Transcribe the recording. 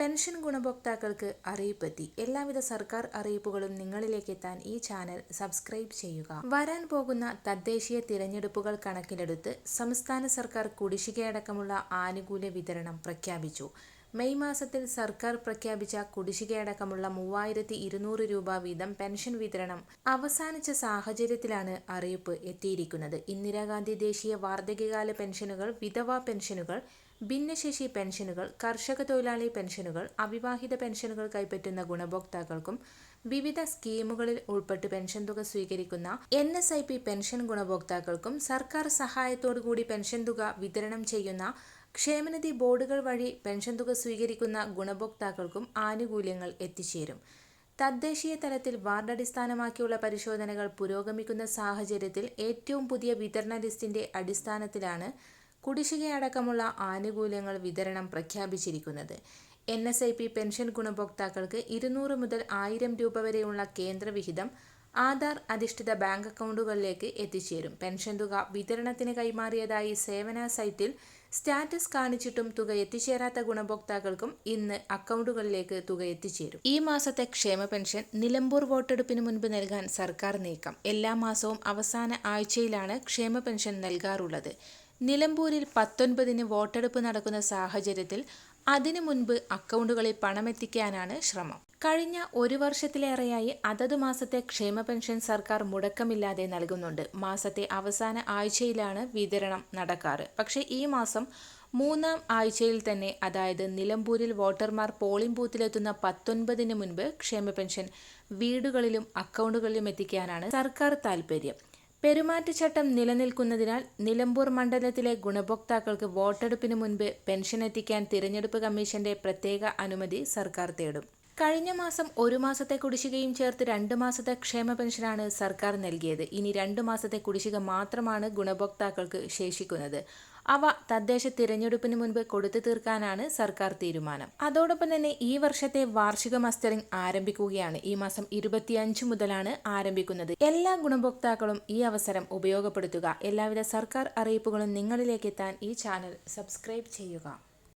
Pension ഗുണഭോക്താക്കൾക്ക് അറിയിപ്പെത്തി. എല്ലാവിധ സർക്കാർ അറിയിപ്പുകളും നിങ്ങളിലേക്ക് എത്താൻ ഈ ചാനൽ സബ്സ്ക്രൈബ് ചെയ്യുക. വരാൻ പോകുന്ന തദ്ദേശീയ തിരഞ്ഞെടുപ്പുകൾ കണക്കിലെടുത്ത് സംസ്ഥാന സർക്കാർ കുടിശ്ശികയടക്കമുള്ള ആനുകൂല്യ വിതരണം പ്രഖ്യാപിച്ചു. മെയ് മാസത്തിൽ സർക്കാർ പ്രഖ്യാപിച്ച കുടിശ്ശികയടക്കമുള്ള മൂവായിരത്തി ഇരുന്നൂറ് രൂപ വീതം പെൻഷൻ വിതരണം അവസാനിച്ച സാഹചര്യത്തിലാണ് അറിയിപ്പ് എത്തിയിരിക്കുന്നത്. ഇന്ദിരാഗാന്ധി ദേശീയ വാർദ്ധക്യകാല പെൻഷനുകൾ വിധവാ പെൻഷനുകൾ ഭിന്നശേഷി പെൻഷനുകൾ കർഷക തൊഴിലാളി പെൻഷനുകൾ അവിവാഹിത പെൻഷനുകൾ കൈപ്പറ്റുന്ന ഗുണഭോക്താക്കൾക്കും വിവിധ സ്കീമുകളിൽ ഉൾപ്പെട്ട് പെൻഷൻ തുക സ്വീകരിക്കുന്ന N S I P pension ഗുണഭോക്താക്കൾക്കും സർക്കാർ സഹായത്തോടുകൂടി പെൻഷൻ തുക വിതരണം ചെയ്യുന്ന ക്ഷേമനിധി ബോർഡുകൾ വഴി പെൻഷൻ തുക സ്വീകരിക്കുന്ന ഗുണഭോക്താക്കൾക്കും ആനുകൂല്യങ്ങൾ എത്തിച്ചേരും. തദ്ദേശീയ തലത്തിൽ വാർഡടിസ്ഥാനമാക്കിയുള്ള പരിശോധനകൾ പുരോഗമിക്കുന്ന സാഹചര്യത്തിൽ ഏറ്റവും പുതിയ വിതരണ ലിസ്റ്റിന്റെ അടിസ്ഥാനത്തിലാണ് കുടിശ്ശികയടക്കമുള്ള ആനുകൂല്യങ്ങൾ വിതരണം പ്രഖ്യാപിച്ചിരിക്കുന്നത്. N S I P pension ഗുണഭോക്താക്കൾക്ക് ഇരുന്നൂറ് മുതൽ ആയിരം രൂപ വരെയുള്ള കേന്ദ്രവിഹിതം ആധാർ അധിഷ്ഠിത ബാങ്ക് അക്കൗണ്ടുകളിലേക്ക് എത്തിച്ചേരും. പെൻഷൻ തുക വിതരണത്തിന് കൈമാറിയതായി സേവന സൈറ്റിൽ സ്റ്റാറ്റസ് കാണിച്ചിട്ടും തുക എത്തിച്ചേരാത്ത ഗുണഭോക്താക്കൾക്കും ഇന്ന് അക്കൗണ്ടുകളിലേക്ക് തുക എത്തിച്ചേരും. ഈ മാസത്തെ ക്ഷേമ പെൻഷൻ നിലമ്പൂർ വോട്ടെടുപ്പിന് മുൻപ് നൽകാൻ സർക്കാർ നീക്കം. എല്ലാ മാസവും അവസാന ആഴ്ചയിലാണ് ക്ഷേമ പെൻഷൻ നൽകാറുള്ളത്. നിലമ്പൂരിൽ പത്തൊൻപതിന് വോട്ടെടുപ്പ് നടക്കുന്ന സാഹചര്യത്തിൽ അതിനു മുൻപ് അക്കൗണ്ടുകളിൽ പണമെത്തിക്കാനാണ് ശ്രമം. കഴിഞ്ഞ ഒരു വർഷത്തിലേറെയായി അതത് മാസത്തെ ക്ഷേമ പെൻഷൻ സർക്കാർ മുടക്കമില്ലാതെ നൽകുന്നുണ്ട്. മാസത്തെ അവസാന ആഴ്ചയിലാണ് വിതരണം നടക്കാറ്. പക്ഷേ ഈ മാസം മൂന്നാം ആഴ്ചയിൽ തന്നെ അതായത് നിലമ്പൂരിൽ വോട്ടർമാർ പോളിംഗ് ബൂത്തിലെത്തുന്ന പത്തൊൻപതിന് മുൻപ് ക്ഷേമ പെൻഷൻ വീടുകളിലും അക്കൗണ്ടുകളിലും എത്തിക്കാനാണ് സർക്കാർ താൽപ്പര്യം പെരുമാറ്റച്ചട്ടം നിലനിൽക്കുന്നതിനാൽ നിലമ്പൂർ മണ്ഡലത്തിലെ ഗുണഭോക്താക്കൾക്ക് വോട്ടെടുപ്പിന് മുൻപ് പെൻഷൻ എത്തിക്കാൻ തിരഞ്ഞെടുപ്പ് കമ്മീഷന്റെ പ്രത്യേക അനുമതി സർക്കാർ തേടും. കഴിഞ്ഞ മാസം ഒരു മാസത്തെ കുടിശ്ശികയും ചേർത്ത് രണ്ട് മാസത്തെ ക്ഷേമ പെൻഷനാണ് സർക്കാർ നൽകിയത്. ഇനി രണ്ട് മാസത്തെ കുടിശ്ശിക മാത്രമാണ് ഗുണഭോക്താക്കൾക്ക് ശേഷിക്കുന്നത്. അവ തദ്ദേശ തിരഞ്ഞെടുപ്പിന് മുൻപ് കൊടുത്തു തീർക്കാനാണ് സർക്കാർ തീരുമാനം. അതോടൊപ്പം തന്നെ ഈ വർഷത്തെ വാർഷിക മസ്റ്ററിംഗ് ആരംഭിക്കുകയാണ്. ഈ മാസം ഇരുപത്തിയഞ്ച് മുതലാണ് ആരംഭിക്കുന്നത്. എല്ലാ ഗുണഭോക്താക്കളും ഈ അവസരം ഉപയോഗപ്പെടുത്തുക. എല്ലാവിധ സർക്കാർ അറിയിപ്പുകളും നിങ്ങളിലേക്ക് എത്താൻ ഈ ചാനൽ സബ്സ്ക്രൈബ് ചെയ്യുക.